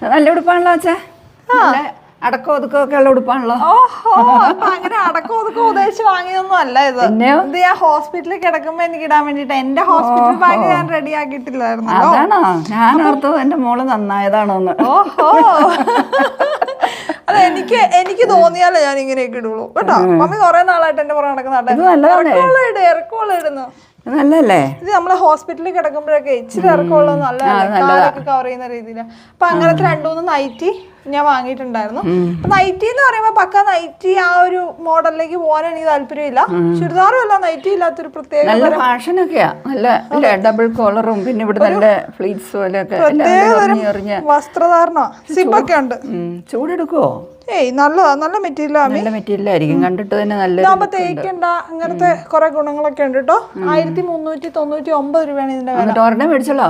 നല്ല ഉടുപ്പാണല്ലോ അച്ഛാ? അടക്കം ഒതുക്കം ഒക്കെ ഉള്ള ഉടുപ്പാണല്ലോ. ഓഹോ അപ്പൊ അങ്ങനെ അടക്കം ഒതുക്കം ഉദ്ദേശിച്ച് വാങ്ങിയൊന്നും അല്ല ഇത്? ഇത് ഞാൻ ഹോസ്പിറ്റലിൽ കിടക്കുമ്പോ എനിക്ക് ഇടാൻ വേണ്ടിട്ട് എന്റെ ഹോസ്പിറ്റൽ ബാഗ് ഞാൻ റെഡി ആക്കിയിട്ടില്ലായിരുന്നല്ലോ. അതാണോ? ഞാൻ ഓർത്തത് എന്റെ മോൾ നന്നായതാണോന്ന്. ഓഹോ. അതെ എനിക്ക് എനിക്ക് തോന്നിയാലേ ഞാൻ ഇങ്ങനെയൊക്കെ ഇടുള്ളൂ. കേട്ടോ? മമ്മി കുറെ നാളായിട്ട് എന്റെ പുറം നടക്കുന്ന ഇറക്കോളം ഇടുന്നു നല്ലല്ലേ ഇത് നമ്മൾ ഹോസ്പിറ്റലിൽ കിടക്കുമ്പോഴൊക്കെ ഇച്ചിരി ഇറക്കമുള്ള നല്ല കാലൊക്കെ കവർ ചെയ്യുന്ന രീതിയിൽ അപ്പൊ അങ്ങനത്തെ രണ്ടുമൂന്ന് നൈറ്റി ഞാൻ വാങ്ങിയിട്ടുണ്ടായിരുന്നു. നൈറ്റി എന്ന് പറയുമ്പോ പക്ക നൈറ്റി ആ ഒരു മോഡലിലേക്ക് പോകാൻ എനിക്ക് താല്പര്യമില്ല. ചുരിദാറും അല്ല നൈറ്റി ഇല്ലാത്തൊരു പ്രത്യേക നല്ല ഫാഷനൊക്കെയാ. നല്ല ഡബിൾ കോളറും പിന്നെ ഇവിടെ നല്ല ഫ്ലീറ്റ്സ് പോലെയൊക്കെ. വസ്ത്രധാരണ. സിബൊക്കെ ഉണ്ട്. ചൂടെടുക്കുവോ? ഏയ് നല്ലതാ നല്ല മെറ്റീരിയലായിരിക്കും കണ്ടിട്ട് തന്നെ നല്ല ഇതാകുമ്പോ തേക്കണ്ട അങ്ങനത്തെ കുറെ ഗുണങ്ങളൊക്കെ ഉണ്ട് കേട്ടോ ആയിരത്തി മുന്നൂറ്റി തൊണ്ണൂറ്റി ഒമ്പത് രൂപയാണ് ഇതിന്റെ വില. എന്നിട്ട് ഒരെണ്ണം മേടിച്ചല്ലോ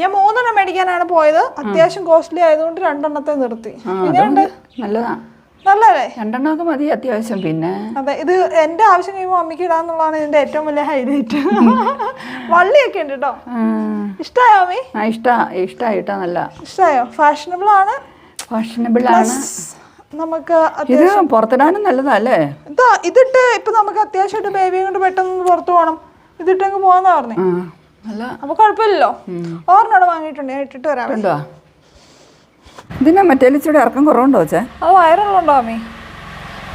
ഞാൻ മൂന്നെണ്ണം മേടിക്കാനാണ് പോയത്. അത്യാവശ്യം കോസ്റ്റ്ലി ആയതുകൊണ്ട് രണ്ടെണ്ണത്തെ നിർത്തി. നല്ലതാ. നല്ലല്ലേ രണ്ടെണ്ണമൊക്കെ മതി അത്യാവശ്യം പിന്നെ. അതെ ഇത് എന്റെ ആവശ്യം കഴിയുമ്പോൾ അമ്മയ്ക്ക് ഇടാന്നുള്ളതാണ് ഇതിന്റെ ഏറ്റവും വലിയ ഹൈലൈറ്റ് വള്ളിയൊക്കെ ഉണ്ട് കേട്ടോ ഉം. ഇഷ്ടമായോ അമ്മി? ഇഷ്ടാ ഇഷ്ടായിട്ടാ നല്ല. ഇഷ്ടമായോ ഫാഷനബിൾ ആണ്. ഫാഷനബിൾ ആണ്. നമുക്ക് അത്യാവശ്യം ഇത് പുറത്തിടാനും നല്ലതല്ലേ എന്താ ഇതാ ഇതിട്ട് ഇപ്പൊ നമുക്ക് അത്യാവശ്യമായിട്ട് ബേബിയും കൊണ്ട് പെട്ടെന്ന് പുറത്തു പോകണം. ഇതിട്ടങ്ങ് പോവാന്നാ പറഞ്ഞേ. അപ്പൊ കുഴപ്പമില്ലല്ലോ. ഓർണോട് വാങ്ങിയിട്ടുണ്ട് ഞാൻ ഇട്ടിട്ട് വരാം. ഇതിനാ ഇതിന് മറ്റേ ഇച്ചിരി ഇറക്കം കുറവുണ്ടോ ചേ അത് വയറുള്ളതുണ്ടോ അമ്മി?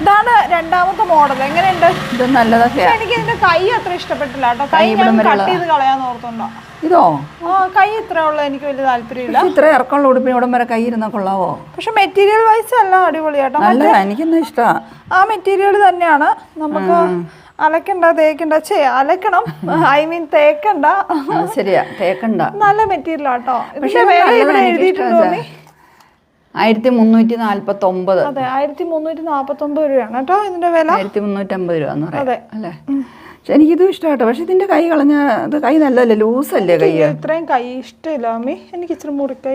ഇതാണ് രണ്ടാമത്തെ മോഡൽ എങ്ങനെയുണ്ട്? ഇത് നല്ലതൊക്കെയാ പക്ഷെ എനിക്ക് ഇതിന്റെ കൈ അത്ര ഇഷ്ടപ്പെട്ടില്ല കേട്ടോ. കൈ ഞാൻ കട്ട് ചെയ്ത് കളയാന്ന് ഓർത്തുണ്ടോ. ഇതോ? ആ കൈ ഇത്ര ഉള്ള. എനിക്ക് വലിയ താല്പര്യമില്ല. ഇത്ര ഇറക്കമുള്ള. ഉടുപ്പിന് ഇവിടം വരെ കൈ ഇരുന്നാ കൊള്ളാവോ? പക്ഷെ മെറ്റീരിയൽ വൈസ് അല്ല അടിപൊളിയാട്ടോ നല്ല എനിക്കെന്നാ ഇഷ്ടാ. ആ മെറ്റീരിയൽ തന്നെയാണ്. നമുക്ക് അലക്കണ്ട തേക്കണ്ട. ചേ അലക്കണം. I mean തേക്കണ്ട. ശരിയാ. തേക്കണ്ട. നല്ല മെറ്റീരിയൽ ആട്ടോ പക്ഷെ വേറെ ഇവിടെ എഴുതിയിട്ടുണ്ടോ. ആയിരത്തി മുന്നൂറ്റി നാല്പത്തി ഒമ്പത് അതെ ആയിരത്തി മുന്നൂറ്റി നാപ്പത്തി ഒമ്പത് രൂപയാണ് കേട്ടോ ഇതിന്റെ വില. ആയിരത്തി മുന്നൂറ്റമ്പത് രൂപ എന്ന് അതെ. പറയാം അല്ലേ പക്ഷെ എനിക്കിതും ഇഷ്ടമാട്ടോ. പക്ഷെ ഇതിന്റെ കൈ കളഞ്ഞ കൈ കൈ നല്ലതല്ലേ? അല്ലേ കൈ? ഇത്രയും കൈ ഇഷ്ടമില്ല അമ്മി. എനിക്ക് ഇച്ചിരി മുറിക്കൈ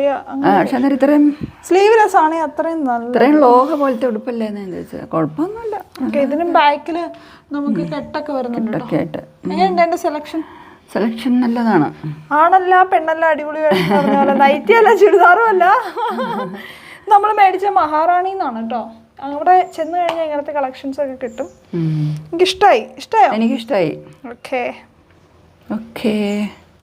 പക്ഷെ അന്നേരം ഇത്രയും സ്ലീവ്ലെസ് ആണെങ്കിൽ അത്രയും നല്ല ഇത്രയും ലോഹ പോലത്തെ ഉടുപ്പല്ലേ എന്ന് വെച്ചാൽ ചോദിച്ചത് കുഴപ്പമൊന്നുമില്ല. ഓക്കെ ഇതിനും ബാക്കിൽ നമുക്ക് കെട്ടൊക്കെ വരുന്നുണ്ട് ആയിട്ട് എങ്ങനെയുണ്ട് എന്റെ സെലക്ഷൻ സെലക്ഷൻ നല്ലതാണ്. ആണല്ല പെണ്ണല്ല അടിപൊളി നൈറ്റിയല്ല ചുരിദാറും അല്ല. നമ്മൾ മേടിച്ച മഹാറാണി എന്നാണ് കേട്ടോ അവിടെ ചെന്ന് കഴിഞ്ഞാൽ ഇങ്ങനത്തെ കളക്ഷൻസ് ഒക്കെ കിട്ടും. എനിക്ക് ഇഷ്ടമായി ഇഷ്ടമായോ എനിക്കിഷ്ടമായി ഓക്കെ ഓക്കേ